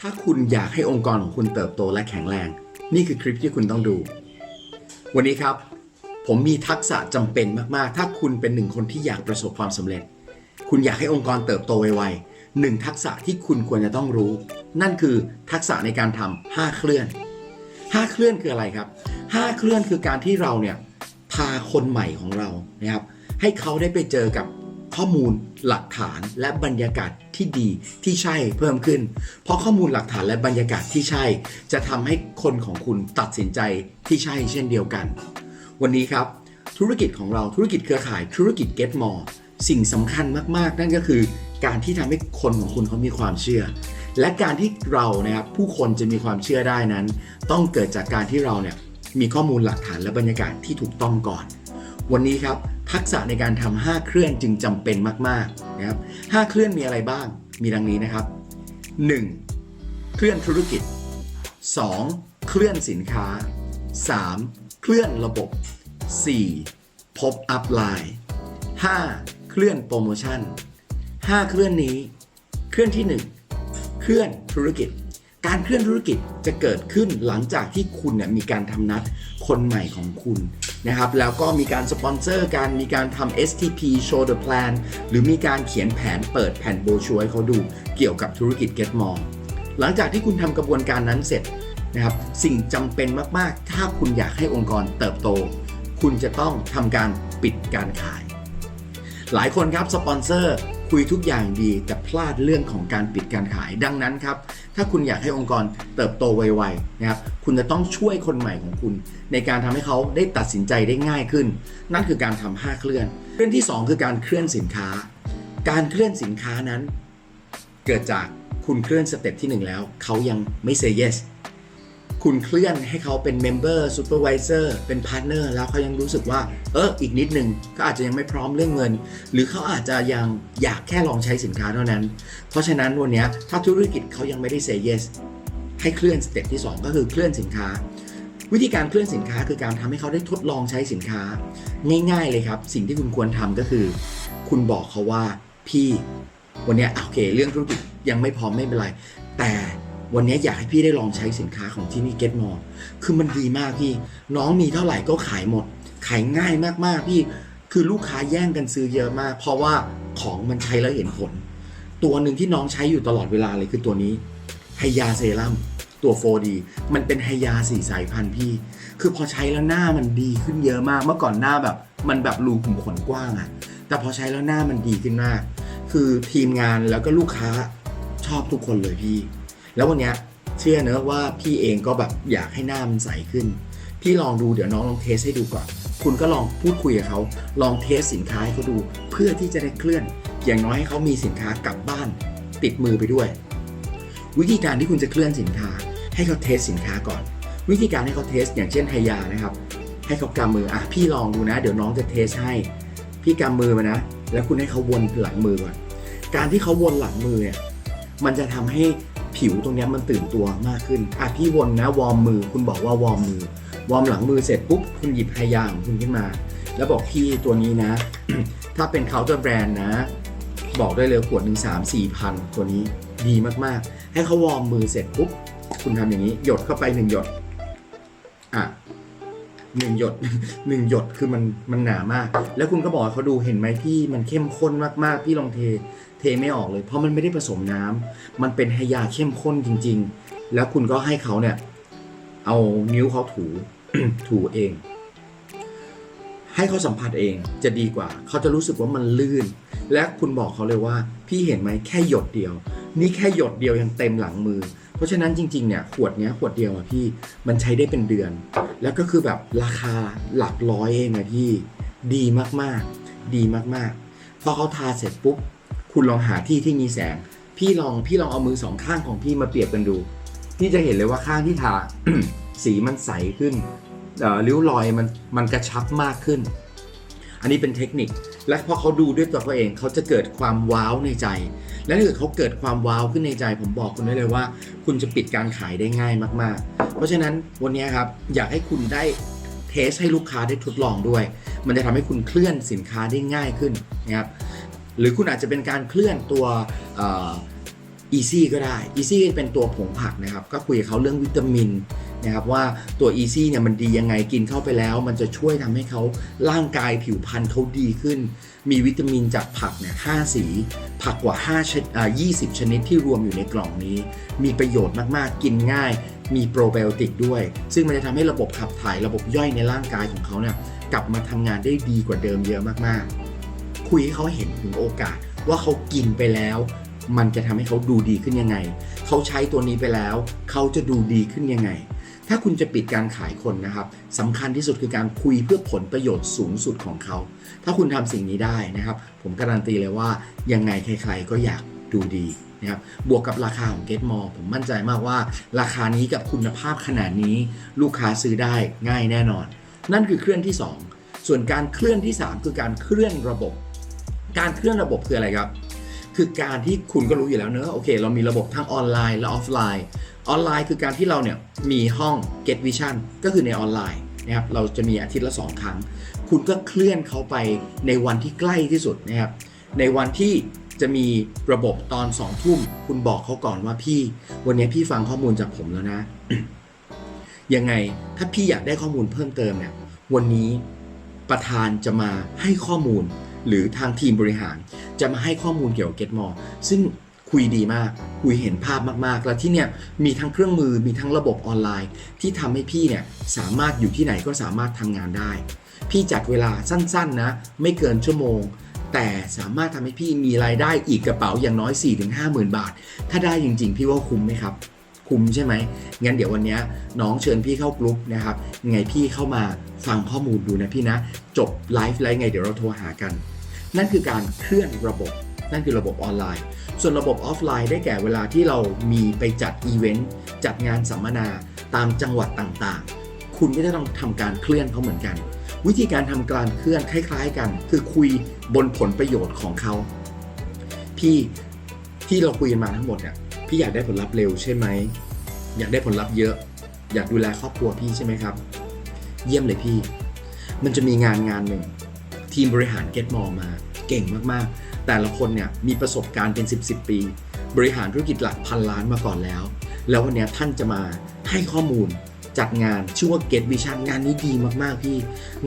ถ้าคุณอยากให้องค์กรของคุณเติบโตและแข็งแรง นี่คือคลิปที่คุณต้องดู วันนี้ครับ ผมมีทักษะจำเป็นมากๆ ถ้าคุณเป็นหนึ่งคนที่อยากประสบความสำเร็จ คุณอยากให้องค์กรเติบโตไวๆหนึ่งทักษะที่คุณควรจะต้องรู้ นั่นคือทักษะในการทำห้าเคลื่อนห้าเคลื่อนคืออะไรครับห้าเคลื่อนคือการที่เราเนี่ยพาคนใหม่ของเรานะครับให้เขาได้ไปเจอกับ ข้อมูลหลักฐานและบรรยากาศที่ดีที่ใช่เพิ่มขึ้น เพราะข้อมูลหลักฐานและบรรยากาศที่ใช่ จะทำให้คนของคุณตัดสินใจที่ใช่เช่นเดียวกัน วันนี้ครับ ธุรกิจของเราธุรกิจเครือข่ายธุรกิจ Get More สิ่งสำคัญมาก ๆ นั่นก็คือ การที่ทำให้คนของคุณเขามีความเชื่อ และการที่เรานะครับผู้คนจะมีความเชื่อได้นั้น ต้องเกิดจากการที่เราเนี่ยมีข้อมูลหลักฐานและบรรยากาศที่ถูกต้องก่อน วันนี้ครับ ทักษะในการทำ5เคลื่อนจึงจำเป็นมากๆนะครับ5เคลื่อนมีอะไรบ้าง มีดังนี้นะครับ 1. เคลื่อนธุรกิจ 2. เคลื่อนสินค้า 3. เคลื่อนระบบ 4. พบอัพไลน์ 5. เคลื่อนโปรโมชั่น 5 เคลื่อนนี้ เคลื่อนที่ 1 เคลื่อนธุรกิจ การเคลื่อนธุรกิจจะเกิดขึ้นหลังจากที่คุณเนี่ยมีการทำนัดคนใหม่ของคุณ นะครับแล้วก็มีการสปอนเซอร์การมีการทำ STP show the plan หรือมีการเขียนแผนเปิดแผ่นโบชัวร์ให้เขาดูเกี่ยวกับธุรกิจ Get More หลังจากที่คุณทำกระบวนการนั้นเสร็จนะครับสิ่งจำเป็นมาก ๆ ถ้าคุณอยากให้องค์กรเติบโต คุณจะต้องทำการปิดการขาย หลายคนครับสปอนเซอร์ คุยทุกอย่างดีแต่พลาดเรื่องของการปิดการขายดังนั้นครับ ถ้าคุณอยากให้องค์กรเติบโตไวๆนะครับคุณจะต้องช่วยคนใหม่ของคุณ ในการทำให้เขาได้ตัดสินใจได้ง่ายขึ้น นั่นคือการทำห้าเคลื่อน เคลื่อนที่สองคือการเคลื่อนสินค้า การเคลื่อนสินค้านั้น เกิดจากคุณเคลื่อนสเต็ปที่หนึ่งแล้ว เขายังไม่ say yes คุณเคลื่อนให้เขาเป็นเมมเบอร์ซูเปอร์วิเซอร์เป็นพาร์ทเนอร์แล้วเขายังรู้สึกว่า เอออีกนิดหนึ่งก็อาจจะยังไม่พร้อมเรื่องเงิน หรือเขาอาจจะยังอยากแค่ลองใช้สินค้าเท่านั้น เพราะฉะนั้นวันนี้ถ้าธุรกิจเขายังไม่ได้ say yes ให้เคลื่อนสเต็ปที่ 2 ก็คือเคลื่อนสินค้า วิธีการเคลื่อนสินค้าคือการทำให้เขาได้ทดลองใช้สินค้า ง่าย ๆเลยครับ สิ่งที่คุณควรทำก็คือ คุณบอกเขาว่าพี่ วันนี้โอเค เรื่องธุรกิจยังไม่พร้อมไม่เป็นไร แต่ วันนี้อยากให้พี่ได้ลองใช้สินค้าของที่นี่ Get More คือมันดีมากพี่ น้องมีเท่าไหร่ก็ขายหมด ขายง่ายมากๆพี่ คือลูกค้าแย่งกันซื้อเยอะมาก เพราะว่าของมันใช้แล้วเห็นผล ตัวหนึ่งที่น้องใช้อยู่ตลอดเวลาเลยคือตัวนี้ไฮยาเซรั่มตัว 4D มันเป็นไฮยาสีสายพันธุ์พี่ คือพอใช้แล้วหน้ามันดีขึ้นเยอะมาก เมื่อก่อนหน้าแบบมันแบบรูขุมขนกว้างอะแต่พอใช้แล้วหน้ามันดีขึ้นมาก คือทีมงานแล้วก็ลูกค้าชอบทุกคนเลยพี่ แล้ววันเนี้ยเชื่อเนอะว่าพี่เองก็แบบอยากให้หน้ามันใสขึ้น พี่ลองดูเดี๋ยวน้องลองเทสให้ดูก่อน คุณก็ลองพูดคุยกับเขาลองเทสสินค้าให้เขาดู เพื่อที่จะได้เคลื่อน อย่างน้อยให้เขามีสินค้ากลับบ้าน ติดมือไปด้วย วิธีการที่คุณจะเคลื่อนสินค้า ให้เขาเทสสินค้าก่อน วิธีการให้เขาเทสอย่างเช่นไฮยานะครับ ให้เขากำมืออะพี่ลองดูนะ เดี๋ยวน้องจะเทสให้ พี่กำมือมานะ แล้วคุณให้เขาวนหลังมือก่อน การที่เขาวนหลังมือเนี่ยมันจะทำให้ ผิวตรงนี้มันตื่นตัวมากขึ้นอะพี่วนนะวอร์มมือ คุณบอกว่าวอร์มมือ วอร์มหลังมือเสร็จปุ๊บคุณหยิบไฮยาของคุณขึ้นมา แล้วบอกพี่ตัวนี้นะ ถ้าเป็นเคาน์เตอร์แบรนด์นะ บอกได้เลยขวดหนึ่งสามสี่พันตัวนี้ดีมากๆ ให้เขาวอร์มมือเสร็จปุ๊บคุณทำอย่างนี้ หยดเข้าไปหนึ่งหยดอะหนึ่งหยดหนึ่งหยดคือมันมันหนามาก แล้วคุณก็บอกเขาดูเห็นไหมพี่มันเข้มข้นมากๆ พี่ลองเท เทไม่ออกเลย เพราะมันไม่ได้ผสมน้ำมันเป็นไฮยาเข้มข้นจริง ๆ แล้วคุณก็ให้เขาเนี่ยเอานิ้วเขาถูถูเอง ให้เขาสัมผัสเองจะดีกว่า เขาจะรู้สึกว่ามันลื่น และคุณบอกเขาเลยว่า พี่เห็นไหมแค่หยดเดียว นี่แค่หยดเดียวยังเต็มหลังมือ เพราะฉะนั้นจริงๆเนี่ยขวดเนี้ยขวดเดียวอะพี่มันใช้ได้เป็นเดือน แล้วก็คือแบบราคาหลักร้อยเองนะพี่ดีมากๆ ดีมากๆพอเขาทาเสร็จปุ๊บ คุณลองหาที่ที่มีแสง พี่ลองพี่ลองเอามือสองข้างของพี่มาเปรียบกันดู พี่จะเห็นเลยว่าข้างที่ทา สีมันใสขึ้นเอ่อริ้วรอยมันมันกระชับมากขึ้น อันนี้เป็นเทคนิค และพอเขาดูด้วยตัวเขาเองเขาจะเกิดความว้าวในใจ และถ้าเกิดเขาเกิดความว้าวขึ้นในใจ ผมบอกคุณได้เลยว่า คุณจะปิดการขายได้ง่ายมากๆ เพราะฉะนั้นวันนี้ครับอยากให้คุณได้เทสให้ลูกค้าได้ทดลองด้วย มันจะทำให้คุณเคลื่อนสินค้าได้ง่ายขึ้นนะครับ หรือคุณอาจจะเป็นการเคลื่อนตัวอ่อ Easy ก็ได้ Easy เป็นตัวผงผักนะครับ ก็คุยกับเขาเรื่องวิตามินนะครับว่าตัว Easy เนี่ยมันดียังไงกินเข้าไปแล้ว มันจะช่วยทำให้เขาร่างกายผิวพรรณเขาดีขึ้น มีวิตามินจากผักเนี่ย5สี ผักกว่า5ชนิดอ่า20ชนิดที่รวมอยู่ในกล่องนี้ มีประโยชน์มากๆ กินง่าย มีโปรไบโอติกด้วย ซึ่งมันจะทำให้ระบบขับถ่ายระบบย่อยในร่างกายของเขาเนี่ยกลับมาทำงานได้ดีกว่าเดิมเยอะมากๆ คุยให้เขาเห็นถึงโอกาส ว่าเขากินไปแล้ว มันจะทำให้เขาดูดีขึ้นยังไง เขาใช้ตัวนี้ไปแล้ว เขาจะดูดีขึ้นยังไง ถ้าคุณจะปิดการขายคนนะครับสำคัญที่สุดคือการคุยเพื่อผลประโยชน์สูงสุดของเขา ถ้าคุณทำสิ่งนี้ได้นะครับ ผมการันตีเลยว่ายังไงใครๆก็อยากดูดีนะครับบวกกับราคาของ Get More ผมมั่นใจมากว่าราคานี้กับคุณภาพขนาดนี้ลูกค้าซื้อได้ง่ายแน่นอน นั่นคือเคลื่อนที่ 2 ส่วนการเคลื่อนที่ 3 คือการเคลื่อนระบบ การเคลื่อนระบบคืออะไรครับ คือการที่คุณก็รู้อยู่แล้วเนอะโอเค เรามีระบบทั้งออนไลน์และออฟไลน์ ออนไลน์คือการที่เราเนี่ยมีห้อง Get Vision ก็คือในออนไลน์นะครับเราจะมีอาทิตย์ละ 2 ครั้ง คุณก็เคลื่อนเขาไปในวันที่ใกล้ที่สุดนะครับในวันที่จะมีระบบตอน2ทุ่ม คุณบอกเขาก่อนว่าพี่ วันนี้พี่ฟังข้อมูลจากผมแล้วนะ ยังไงถ้าพี่อยากได้ข้อมูลเพิ่มเติมเนี่ย วันนี้ประธานจะมาให้ข้อมูล หรือทางทีมบริหาร จะมาให้ข้อมูลเกี่ยวกับ GetMore ซึ่งคุยดีมาก คุยเห็นภาพมากๆ แล้วที่เนี่ยมีทั้งเครื่องมือมีทั้งระบบออนไลน์ ที่ทำให้พี่เนี่ยสามารถอยู่ที่ไหนก็สามารถทำงานได้ พี่จัดเวลาสั้นๆนะไม่เกินชั่วโมง แต่สามารถทำให้พี่มีรายได้อีกกระเป๋าอย่างน้อย 4-5หมื่นบาท ถ้าได้จริงๆ พี่ว่าคุ้มไหมครับ คุ้มใช่ไหมงั้นเดี๋ยววันนี้น้องเชิญพี่เข้ากลุ่มนะครับไงพี่เข้ามาฟังข้อมูลดูนะพี่นะ จบไลฟ์แล้วไงเดี๋ยวเราโทรหากัน นั่นคือการเคลื่อนระบบ นั่นคือระบบออนไลน์ ส่วนระบบออฟไลน์ได้แก่เวลาที่เรามีไปจัดอีเวนต์จัดงานสัมมนาตามจังหวัดต่างๆ คุณก็จะต้องทำการเคลื่อนเขาเหมือนกัน วิธีการทำการเคลื่อนคล้าย ๆ กัน คือคุยบนผลประโยชน์ของเขา พี่ที่เราคุยกันมาทั้งหมดเนี่ยพี่อยากได้ผลลัพธ์เร็วใช่ไหมอยากได้ผลลัพธ์เยอะ อยากดูแลครอบครัวพี่ใช่ไหมครับ เยี่ยมเลยพี่ มันจะมีงานงานหนึ่ง ทีมบริหาร Get More มาเก่งมากๆ แต่ละคนเนี่ยมีประสบการณ์เป็น 10 10ปี บริหารธุรกิจหลักพันล้านมาก่อนแล้ว แล้ววันนี้ท่านจะมาให้ข้อมูลจัดงานชื่อว่า Get Vision งานนี้ดีมากๆพี่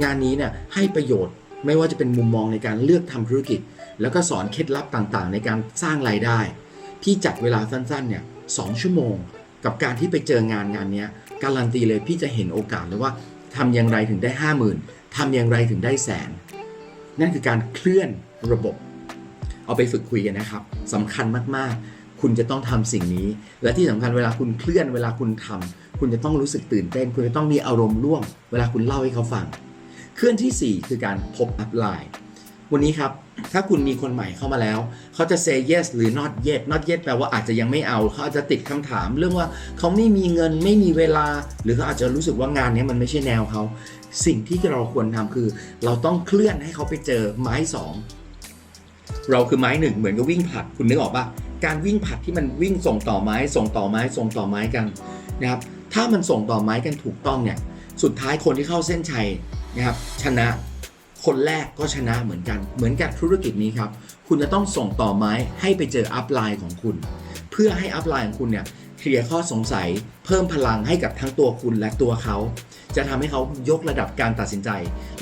งานนี้เนี่ยให้ประโยชน์ไม่ว่าจะเป็นมุมมองในการเลือกทำธุรกิจ แล้วก็สอนเคล็ดลับต่างๆ ในการสร้างรายได้ พี่จัดเวลาสั้นๆเนี่ยสองชั่วโมง กับการที่ไปเจองานงานนี้การันตีเลยพี่จะเห็นโอกาสเลยว่าทำอย่างไรถึงได้ห้าหมื่นทำอย่างไรถึงได้แสน นั่นคือการเคลื่อนระบบ เอาไปฝึกคุยกันนะครับสำคัญมากๆ คุณจะต้องทำสิ่งนี้ และที่สำคัญเวลาคุณเคลื่อนเวลาคุณทำคุณจะต้องรู้สึกตื่นเต้น คุณจะต้องมีอารมณ์ร่วม เวลาคุณเล่าให้เขาฟัง เคลื่อนที่ 4 คือการพบอัพไลน์วันนี้ครับถ้าคุณมีคนใหม่เข้ามาแล้ว เขาจะ say yes หรือ not yet not yet แปลว่าอาจจะยังไม่เอา เขาอาจจะติดคำถาม เรื่องว่าเขาไม่มีเงินไม่มีเวลา หรือเขาอาจจะรู้สึกว่างานนี้มันไม่ใช่แนวเขา สิ่งที่เราควรทำคือ เราต้องเคลื่อนให้เขาไปเจอไม้สองเราคือไม้หนึ่งเหมือนกับวิ่งผลัดคุณนึกออกปะการวิ่งผลัดที่มันวิ่งส่งต่อไม้ ส่งต่อไม้ส่งต่อไม้กันนะครับถ้ามันส่งต่อไม้กันถูกต้องเนี่ยสุดท้ายคนที่เข้าเส้นชัยนะครับชนะคนแรกก็ชนะเหมือนกัน เหมือนกับธุรกิจนี้ครับ คุณจะต้องส่งต่อไม้ให้ไปเจออัพไลน์ของคุณ เพื่อให้อัพไลน์ของคุณเนี่ย เคลียร์ข้อสงสัย เพิ่มพลังให้กับทั้งตัวคุณและตัวเขา จะทำให้เขายกระดับการตัดสินใจ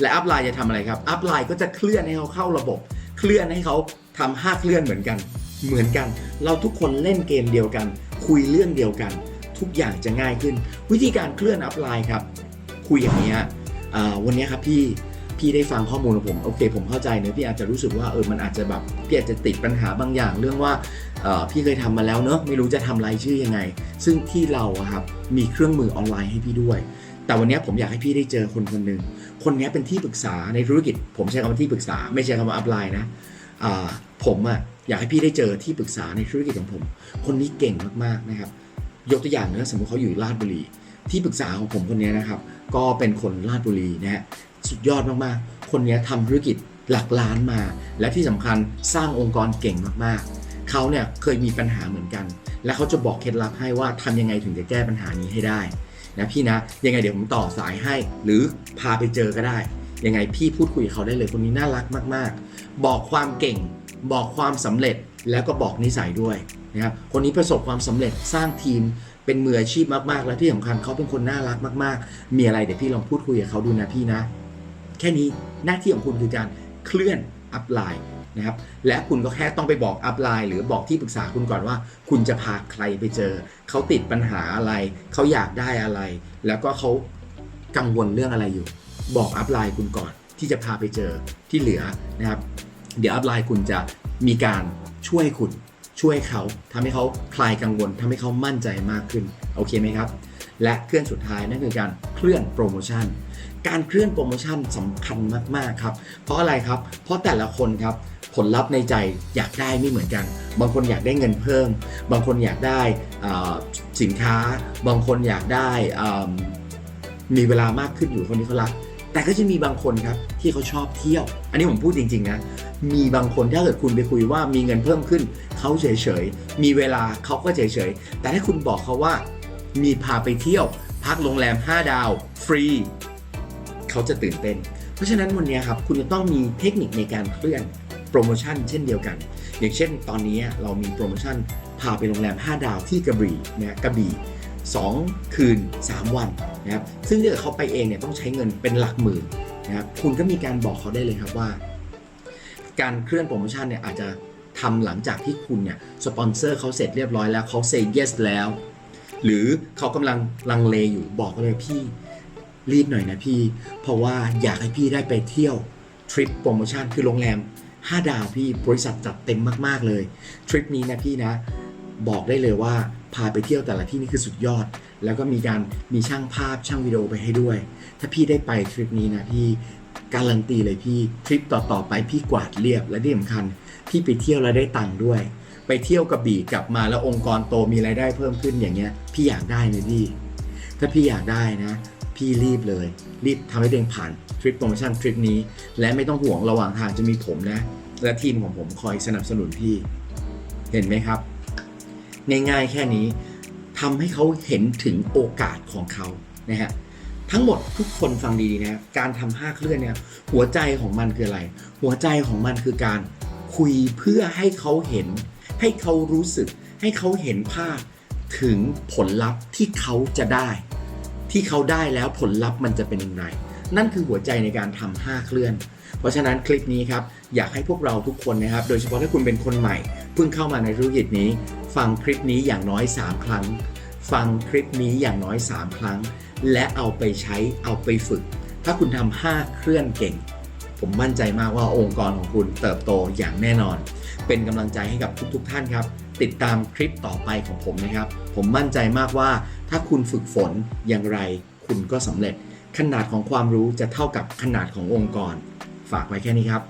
และอัพไลน์จะทำอะไรครับอัพไลน์ก็จะเคลื่อนให้เขาเข้าระบบ เคลื่อนให้เขาทำห้าเคลื่อนเหมือนกัน เหมือนกัน เราทุกคนเล่นเกมเดียวกัน คุยเรื่องเดียวกัน ทุกอย่างจะง่ายขึ้น วิธีการเคลื่อนอัพไลน์ครับ คุยอย่างนี้ฮะวันนี้ครับพี่ พี่ได้ฟังข้อมูลของผมโอเค ผมเข้าใจเนอะพี่อาจจะรู้สึกว่าเออมันอาจจะแบบพี่อาจจะติดปัญหาบางอย่างเรื่องว่าพี่เคยทำมาแล้วเนอะไม่รู้จะทำรายชื่อยังไง ซึ่งที่เราอะครับมีเครื่องมือออนไลน์ให้พี่ด้วย แต่วันนี้ผมอยากให้พี่ได้เจอคนคนหนึ่งคนนี้เป็นที่ปรึกษาในธุรกิจ ผมใช้คำว่าที่ปรึกษา ไม่ใช่คำว่าอัพไลน์นะผมอะอยากให้พี่ได้เจอที่ปรึกษาในธุรกิจของผม คนนี้เก่งมากๆนะครับยกตัวอย่างนะสมมติเขาอยู่ราชบุรีที่ปรึกษาของผมคนนี้นะครับ ก็เป็นคนราชบุรีนะฮะ สุดยอดมากๆ คนนี้ทำธุรกิจหลักล้านมา และที่สำคัญสร้างองค์กรเก่งมากๆ เขาเนี่ยเคยมีปัญหาเหมือนกัน และเขาจะบอกเคล็ดลับให้ว่าทำยังไงถึงจะแก้ปัญหานี้ให้ได้นะพี่นะยังไงเดี๋ยวผมต่อสายให้ หรือพาไปเจอก็ได้ ยังไงพี่พูดคุยกับเขาได้เลยคนนี้น่ารักมาก ๆ บอกความเก่ง บอกความสำเร็จแล้วก็บอกนิสัยด้วยนะครับคนนี้ประสบความสำเร็จสร้างทีมเป็นมืออาชีพมาก ๆ และที่สำคัญเขาเป็นคนน่ารักมาก ๆ มีอะไรเดี๋ยวพี่ลองพูดคุยกับเขาดูนะพี่นะ แค่นี้หน้าที่ของคุณคือการเคลื่อนอัพไลน์นะครับและคุณก็แค่ต้องไปบอกอัพไลน์หรือบอกที่ปรึกษาคุณก่อนว่า คุณจะพาใครไปเจอ เขาติดปัญหาอะไร เขาอยากได้อะไร แล้วก็เขากังวลเรื่องอะไรอยู่ บอกอัพไลน์คุณก่อนที่จะพาไปเจอที่เหลือนะครับเดี๋ยวอัพไลน์คุณจะมีการช่วยคุณช่วยเขาทำให้เขาคลายกังวลทำให้เขามั่นใจมากขึ้น โอเคไหมครับ และเคลื่อนสุดท้ายนั่นคือการเคลื่อนโปรโมชั่น การเคลื่อนโปรโมชั่นสำคัญมากๆครับ เพราะอะไรครับ เพราะแต่ละคนครับผลลัพธ์ในใจอยากได้ไม่เหมือนกัน บางคนอยากได้เงินเพิ่ม บางคนอยากได้สินค้า บางคนอยากได้มีเวลามากขึ้นอยู่คนนี้เขารัก แต่ก็จะมีบางคนครับที่เขาชอบเที่ยว อันนี้ผมพูดจริงๆนะมีบางคนถ้าเกิดคุณไปคุยว่ามีเงินเพิ่มขึ้นเขาเฉยๆ มีเวลาเขาก็เฉยๆ แต่ถ้าคุณบอกเขาว่ามีพาไปเที่ยว พักโรงแรม 5 ดาว ฟรี เขาจะตื่นเต้น เพราะฉะนั้นวันนี้ครับคุณจะต้องมีเทคนิคในการเคลื่อนโปรโมชั่นเช่นเดียวกัน อย่างเช่น ตอนนี้เรามีโปรโมชั่นพาไปโรงแรม 5 ดาวที่กระบี่นะกระบี่ 2 คืน 3 วันนะครับซึ่งถ้าเกิดเขาไปเองเนี่ยต้องใช้เงินเป็นหลักหมื่นนะครับคุณก็มีการบอกเขาได้เลยครับว่า การเคลื่อนโปรโมชั่นเนี่ยอาจจะทำหลังจากที่คุณเนี่ยสปอนเซอร์เขาเสร็จเรียบร้อยแล้วเขา say yes แล้ว หรือเขากำลังลังเลอยู่บอกเลยพี่ รีบหน่อยนะพี่ เพราะว่าอยากให้พี่ได้ไปเที่ยวทริปโปรโมชั่นคือโรงแรม 5 ดาวพี่บริษัทจัดเต็มมากๆเลยทริปนี้นะพี่นะ บอกได้เลยว่าพาไปเที่ยวแต่ละที่นี่คือสุดยอด แล้วก็มีการมีช่างภาพช่างวิดีโอไปให้ด้วย ถ้าพี่ได้ไปทริปนี้นะพี่การันตีเลยพี่ทริปต่อๆไปพี่กวาดเรียบและที่สำคัญพี่ไปเที่ยวแล้วได้ตังค์ด้วย ไปเที่ยวกระบี่กลับมาแล้วองค์กรโตมีรายได้เพิ่มขึ้นอย่างเงี้ย พี่อยากได้ไหมพี่ ถ้าพี่อยากได้นะ พี่รีบเลย รีบทำให้ตัวเองผ่านทริปโปรโมชั่นทริปนี้ และไม่ต้องห่วงระหว่างทางจะมีผมนะ และทีมของผมคอยสนับสนุนพี่ เห็นไหมครับ ง่ายๆแค่นี้ทำให้เขาเห็นถึงโอกาสของเขานะฮะทั้งหมดทุกคนฟังดีๆนะการทำห้าเคลื่อนเนี่ยหัวใจของมันคืออะไร หัวใจของมันคือการคุยเพื่อให้เขาเห็น ให้เขารู้สึก ให้เขาเห็นภาพถึงผลลัพธ์ที่เขาจะได้ ที่เขาได้แล้วผลลัพธ์มันจะเป็นอย่างไร นั่นคือหัวใจในการทำห้าเคลื่อน เพราะฉะนั้นคลิปนี้ครับอยากให้พวกเราทุกคนนะครับ โดยเฉพาะถ้าคุณเป็นคนใหม่ เพิ่งเข้ามาในธุรกิจนี้ ฟังคลิปนี้อย่างน้อย 3 ครั้ง ฟังคลิปนี้อย่างน้อย 3 ครั้ง และเอาไปใช้เอาไปฝึก ถ้าคุณทำ5เคลื่อนเก่ง ผมมั่นใจมากว่าองค์กรของคุณเติบโตอย่างแน่นอน เป็นกำลังใจให้กับทุกๆ ท่านครับ ติดตามคลิปต่อไปของผมนะครับ ผมมั่นใจมากว่าถ้าคุณฝึกฝนอย่างไรคุณก็สำเร็จ ขนาดของความรู้จะเท่ากับขนาดขององค์กร ฝากไว้แค่นี้ครับ